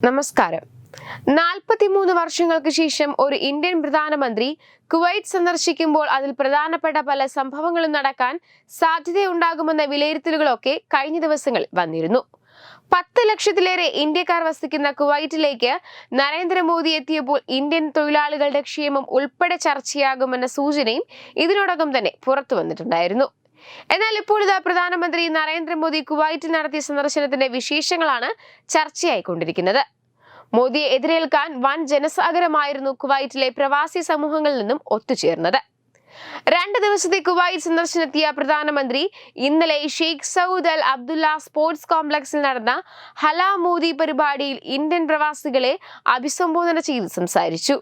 നമസ്കാരം. നാൽപ്പത്തിമൂന്ന് വർഷങ്ങൾക്ക് ശേഷം ഒരു ഇന്ത്യൻ പ്രധാനമന്ത്രി കുവൈറ്റ് സന്ദർശിക്കുമ്പോൾ അതിൽ പ്രധാനപ്പെട്ട പല സംഭവങ്ങളും നടക്കാൻ സാധ്യതയുണ്ടാകുമെന്ന വിലയിരുത്തലുകളൊക്കെ കഴിഞ്ഞ ദിവസങ്ങളിൽ വന്നിരുന്നു. പത്ത് ലക്ഷത്തിലേറെ ഇന്ത്യക്കാർ വസിക്കുന്ന കുവൈറ്റിലേക്ക് നരേന്ദ്രമോദി എത്തിയപ്പോൾ ഇന്ത്യൻ തൊഴിലാളികളുടെ ക്ഷേമം ഉൾപ്പെടെ ചർച്ചയാകുമെന്ന സൂചനയും ഇതിനോടകം തന്നെ പുറത്തു വന്നിട്ടുണ്ടായിരുന്നു. എന്നാൽ ഇപ്പോൾ ഇതാ പ്രധാനമന്ത്രി നരേന്ദ്രമോദി കുവൈറ്റിൽ നടത്തിയ സന്ദർശനത്തിന്റെ വിശേഷങ്ങളാണ് ചർച്ചയായിക്കൊണ്ടിരിക്കുന്നത്. മോദിയെ എതിരേൽക്കാൻ വൻ ജനസാഗരമായിരുന്നു കുവൈറ്റിലെ പ്രവാസി സമൂഹങ്ങളിൽ നിന്നും ഒത്തുചേർന്നത്. രണ്ട് ദിവസത്തെ കുവൈറ്റ് സന്ദർശനത്തിയ പ്രധാനമന്ത്രി ഇന്നലെ Sheikh Saud Al Abdullah sports കോംപ്ലക്സിൽ നടന്ന ഹല മോദി പരിപാടിയിൽ ഇന്ത്യൻ പ്രവാസികളെ അഭിസംബോധന ചെയ്ത് സംസാരിച്ചു.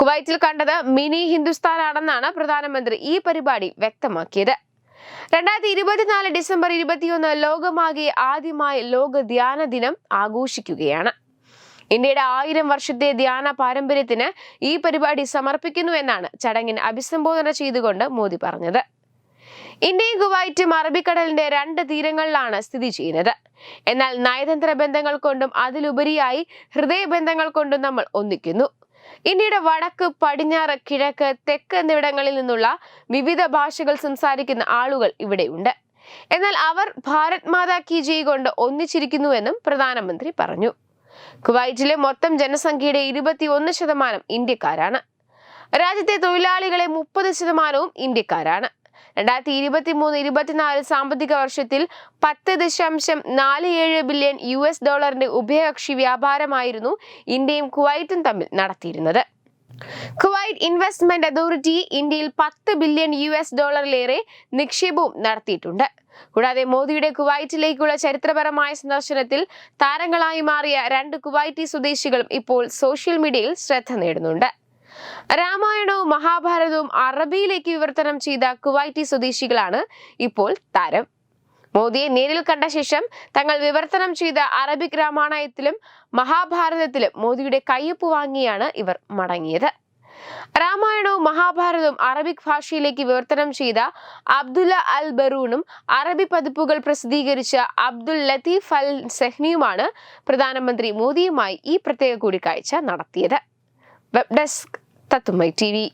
കുവൈറ്റിൽ കണ്ടത് മിനി ഹിന്ദുസ്ഥാനാണെന്നാണ് പ്രധാനമന്ത്രി ഈ പരിപാടി വ്യക്തമാക്കിയത്. രണ്ടായിരത്തി ഇരുപത്തിനാല് ഡിസംബർ ഇരുപത്തിയൊന്ന് ലോകമാകെ ആദ്യമായി ലോക ധ്യാന ദിനം ആഘോഷിക്കുകയാണ്. ഇന്ത്യയുടെ ആയിരം വർഷത്തെ ധ്യാന പാരമ്പര്യത്തിന് ഈ പരിപാടി സമർപ്പിക്കുന്നു എന്നാണ് ചടങ്ങിൽ അഭിസംബോധന ചെയ്തുകൊണ്ട് മോദി പറഞ്ഞത്. ഇന്ത്യയും കുവൈറ്റും അറബിക്കടലിന്റെ രണ്ട് തീരങ്ങളിലാണ് സ്ഥിതി ചെയ്യുന്നത്. എന്നാൽ നയതന്ത്ര ബന്ധങ്ങൾ കൊണ്ടും അതിലുപരിയായി ഹൃദയബന്ധങ്ങൾ കൊണ്ടും നമ്മൾ ഒന്നിക്കുന്നു. ഇന്ത്യയുടെ വടക്ക് പടിഞ്ഞാറ് കിഴക്ക് തെക്ക് എന്നിവിടങ്ങളിൽ നിന്നുള്ള വിവിധ ഭാഷകൾ സംസാരിക്കുന്ന ആളുകൾ ഇവിടെയുണ്ട്. എന്നാൽ അവർ ഭാരത് മാതാ കി ജയ് കൊണ്ട് ഒന്നിച്ചിരിക്കുന്നുവെന്നും പ്രധാനമന്ത്രി പറഞ്ഞു. കുവൈറ്റിലെ മൊത്തം ജനസംഖ്യയുടെ ഇരുപത്തിയൊന്ന് ശതമാനം ഇന്ത്യക്കാരാണ്. രാജ്യത്തെ തൊഴിലാളികളെ മുപ്പത് ശതമാനവും ഇന്ത്യക്കാരാണ്. രണ്ടായിരത്തി ഇരുപത്തി മൂന്ന് ഇരുപത്തിനാല് സാമ്പത്തിക വർഷത്തിൽ പത്ത് ദശാംശം നാല് ഏഴ് ബില്യൺ യു എസ് ഡോളറിന്റെ ഉഭയകക്ഷി വ്യാപാരമായിരുന്നു ഇന്ത്യയും കുവൈറ്റും തമ്മിൽ നടത്തിയിരുന്നത്. കുവൈറ്റ് ഇൻവെസ്റ്റ്മെന്റ് അതോറിറ്റി ഇന്ത്യയിൽ പത്ത് ബില്യൺ യു എസ് ഡോളറിലേറെ നിക്ഷേപവും നടത്തിയിട്ടുണ്ട്. കൂടാതെ മോദിയുടെ കുവൈറ്റിലേക്കുള്ള ചരിത്രപരമായ സന്ദർശനത്തിൽ താരങ്ങളായി മാറിയ രണ്ട് കുവൈറ്റി സ്വദേശികളും ഇപ്പോൾ സോഷ്യൽ മീഡിയയിൽ ശ്രദ്ധ നേടുന്നുണ്ട്. രാമായണവും മഹാഭാരതവും അറബിയിലേക്ക് വിവർത്തനം ചെയ്ത കുവൈറ്റി സ്വദേശികളാണ് ഇപ്പോൾ താരം. മോദിയെ നേരിൽ കണ്ട ശേഷം തങ്ങൾ വിവർത്തനം ചെയ്ത അറബിക് രാമായണത്തിലും മഹാഭാരതത്തിലും മോദിയുടെ കയ്യൊപ്പ് വാങ്ങിയാണ് ഇവർ മടങ്ങിയത്. രാമായണവും മഹാഭാരതവും അറബിക് ഭാഷയിലേക്ക് വിവർത്തനം ചെയ്ത അബ്ദുല്ല അൽ ബറൂണും അറബി പതിപ്പുകൾ പ്രസിദ്ധീകരിച്ച അബ്ദുൽ ലത്തീഫ് അൽ സെഹ്നിയുമാണ് പ്രധാനമന്ത്രി മോദിയുമായി ഈ പ്രത്യേക കൂടിക്കാഴ്ച നടത്തിയത്. Web desk My TV.